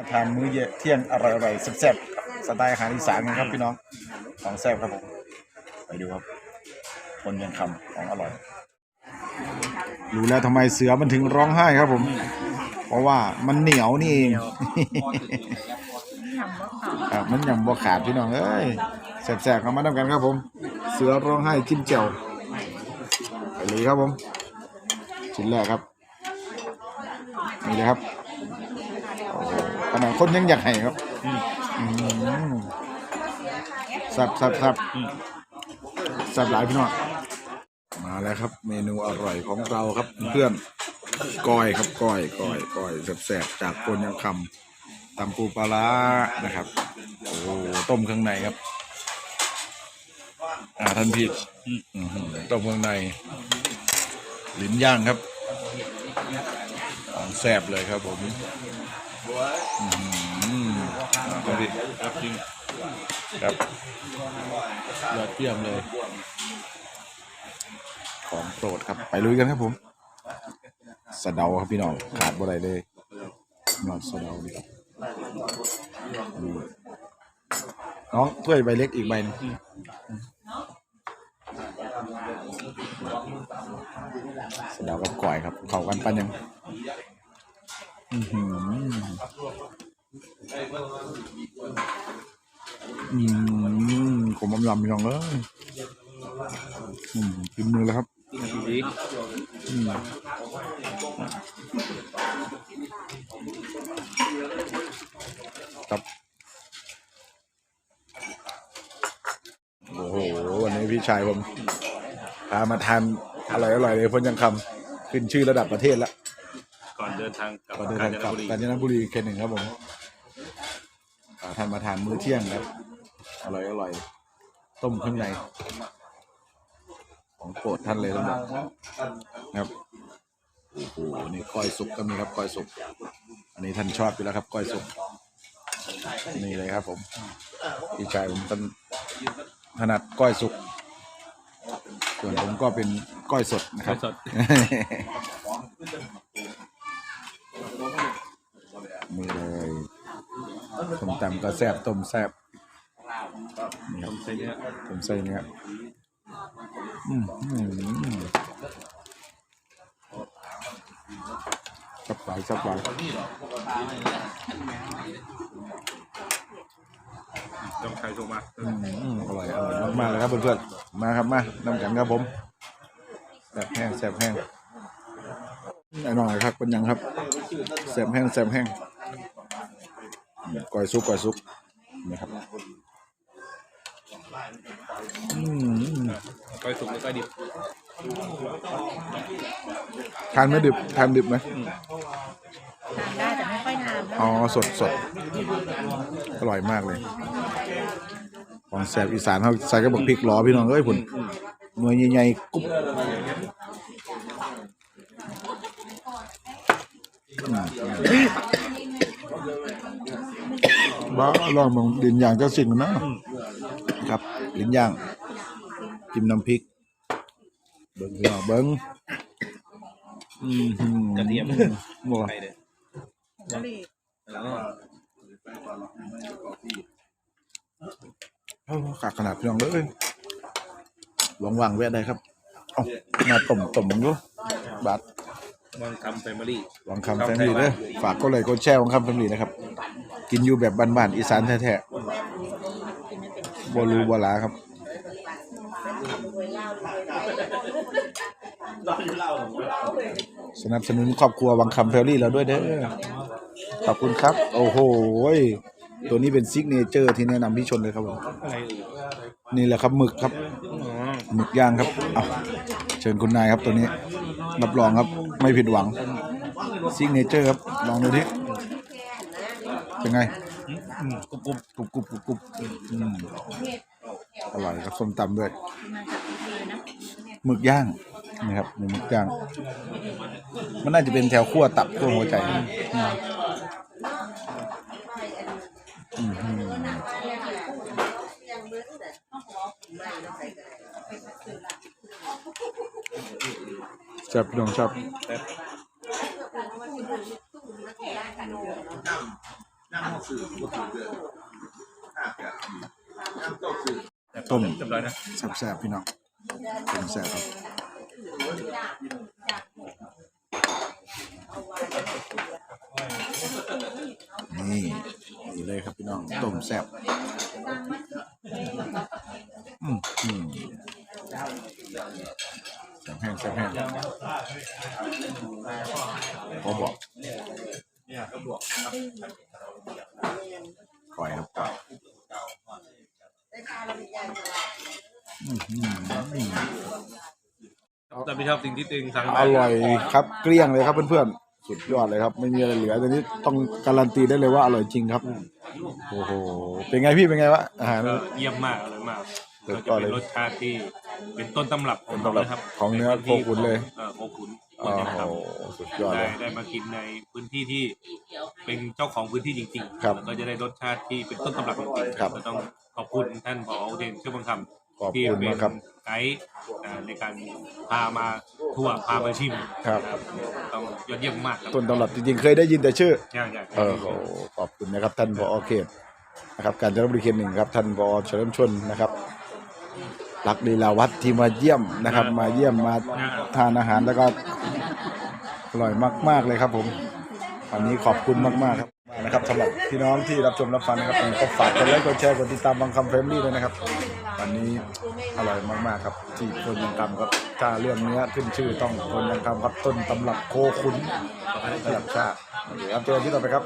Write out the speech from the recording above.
มาทานมื้อเย็นเที่ยงอร่อยๆแซ่บๆสไตล์อาหารอีสานกันครับพี่น้องของแซ่บครับผมไปดูครับ คนยังคำของอร่อยรู้แล้วทำไมเสือมันถึงร้องไห้ครับผม เพราะว่ามันเหนียวนี่เองครับมันยังบ่ขาดพี่น้องเอ้ยแซ่บๆเข้ามาทำกันครับผม เสือร้องไห้จิ้มแจ่วไปเลยครับผมชิ้นแรกครับนี่เลยครับโอ้โห ขนาดคนยังอยากให้ครับอืมแซ่บแซ่บแซ่บแซ่บหลายพี่น้องมาแล้วครับ เมนูอร่อยของเราครับ เพื่อนก้อยครับก้อยก้อยก้อยแซ่บๆจากคนยังคำตำปูปลาร้านะครับ โอ้โหต้มข้างในครับ อ่าท่านพี่อื้อหือต้มข้างในลิ้นย่างครับของแซ่บเลยครับผม อื้อหืออ่าท่านพี่ครับจริงครับยอดเยี่ยมเลย ของโปรดครับ ไปลุยกันครับผมสะเดาครับพี่น้องขาดบ่ได้เลยนอนสะเดานี่ครับน้องถ้วยใบเล็กอีกใบหนึงสะเดาวกับก่อยครับ เข้ากันปันยัง อือหืออืมผมอำลำพี่น้องเอ้ยอืมกินมือแล้วครับอืมครับโอ้โห วันนี้พี่ชายผมพามาทานอร่อยอร่อยๆเลยพ้นยังคำขึ้นชื่อระดับประเทศแล้ว ก่อนเดินทางกลับก่อนเดินทางกลับกาญจนบุรีเขตหนึ่งครับผมพาท่านมาทานมื้อเที่ยงครับ อร่อยอร่อยต้มเครื่องในของโปรดท่านเลยทั้งหมดครับโอ้โหนี่ก้อยสุกก็มีครับก้อยสุกอันนี้ท่านชอบอยู่แล้วครับก้อยสุกนี่เลยครับ ผมพี่ชายผมท่านถนัดก้อยสุกส่วนผมก็เป็นก้อยสดนะครับ สด นี่เลย ต้มตำก็แซ่บต้มแซ่บนี่ครับใส่เนื้อต้มใส่เนื้ออืมอืมสับหลายสับหลายต้องใครส่งมาอืมอืมอร่อยอร่อยมากๆเลยครับเพื่อนๆมาครับมานำกันครับผมแซ่บแห้งแซ่บแห้งแน่นอนครับเป็นยังครับแซ่บแห้งแซ่บแห้งอืม ก้อยซุปก้อยซุปนี่ครับอืมก้อยสุกแล้วก็ดิบทานไม่ดิบทานดิบไหมทานได้แต่ไม่ค่อยทานอ๋อสดสดอร่อยมากเลย ของแสบอีสานเขาใส่กระบอกพริกหรอพี่น้องเอ้ยผุนหน่วยใหญ่ๆกุ๊บ บ้าลองมองดินย่างเจ้าสิ่งนะ ครับลิ้นย่างจิ้มน้ำพริก เบิ้งพี่น้องเบิ้งอืมกระเทียมบัวไข่เลยกะหรี่แล้วก็เอ้าขาดขนาดพี่น้องเลยว่างๆแวะได้ครับเอ้ามาต้มต้มดูบาทวางคำแฟมิลี่วังคำแฟมิลี่เด้อฝากก็เลยกดแชร์วังคำแฟมิลี่นะครับ กินอยู่แบบบ้านๆอีสานแท้ๆบ่รู้บ่หลาครับสนับสนุนครอบครัววังคำแฟมิลี่เราด้วยเด้อขอบคุณครับ โอ้โหตัวนี้เป็นซิกเนเจอร์ที่แนะนำพี่ชนเลยครับผมนี่แหละครับหมึกครับหมึกย่างครับเอาเชิญคุณนายครับตัวนี้รับรองครับไม่ผิดหวังซิกเนเจอร์ครับลองดูดิ เป็นไงอืมกรุบกรุบกรุบกรุบกรุบกรุบอืมอร่อยครับส้มตำด้วยมาจากพีพีนะหมึกย่างนี่ครับมีหมึกย่าง มันน่าจะเป็นแถวขั้วตับขั้วหัวใจอืมอืมอืมชอบพี่น้องชอบ ต้มเรียบร้อยนะแซ่บๆพี่น้องต้มแซ่บครับนี่นี่เลยครับพี่น้องต้มแซ่บอืมอืมแซ่บแห้งแซ่บแห้งพอบอก ก่อยครับก่อยอืมอืมอืมแต่ไม่ชอบสิ่งที่ตัวเองสั่งอร่อยครับเกลี้ยงเลยครับเพื่อนๆสุดยอดเลยครับ ไม่มีอะไรเหลือตอนนี้ต้องการันตีได้เลยว่าอร่อยจริงครับโอ้โหเป็นไงพี่เป็นไงวะอาหารก็เยี่ยมมากอร่อยมากสุก็ดยจะอดเลยเป็นรสชาติที่เป็นต้นตำรับของต้นตำรับนะครับ ของเนื้อป็พื้ที่โคขุนเลยเออโคขุนโอ้ควรจะโหทสุด ยอดำเลได้ย ได้มากินในพื้นที่ที่เป็นเจ้าของพื้นที่จริงๆครับแล้วก็จะได้รสชาติที่เป็นต้นตำรับจริงๆครับ ก็ต้องขอบคุณท่านผอเดนเชื่อบังคำขอบที่คุณเป็มานกครับ ไกด์อ่าในการพามาทั่วพามาชิมครับนะต้องยอดเยี่ยมมากครับต้นตำรับจริงๆเคยได้ยินแต่ชื่อ ใช่ใช่เออโหขอบคุณนะครับท่านผอเขตนะครับการจนบุรีเขตหนึ่งครับท่านผอเฉลิมชนนะครับรักลีลาวัฒน์ที่มาเยี่ยมนะครับ มาเยี่ยมมาทานอาหารแล้วก็ อร่อยมาก ๆ เลยครับผม วันนี้ขอบคุณมาก ๆ ครับนะครับสำหรับพี่น้องที่รับชมรับฟังนะครับผมก็ฝากกดไลค์กดแชร์กดติดตามบางคำเฟมลี่ด้วยนะครับ วันนี้อร่อยมากๆครับ ที่คนยังคำครับถ้าเรื่องเนื้อขึ้นชื่อต้องคนยังคำครับต้นตำรับโคขุนระดับชาติโอเคครับเจอกันที่ต่อไปครับ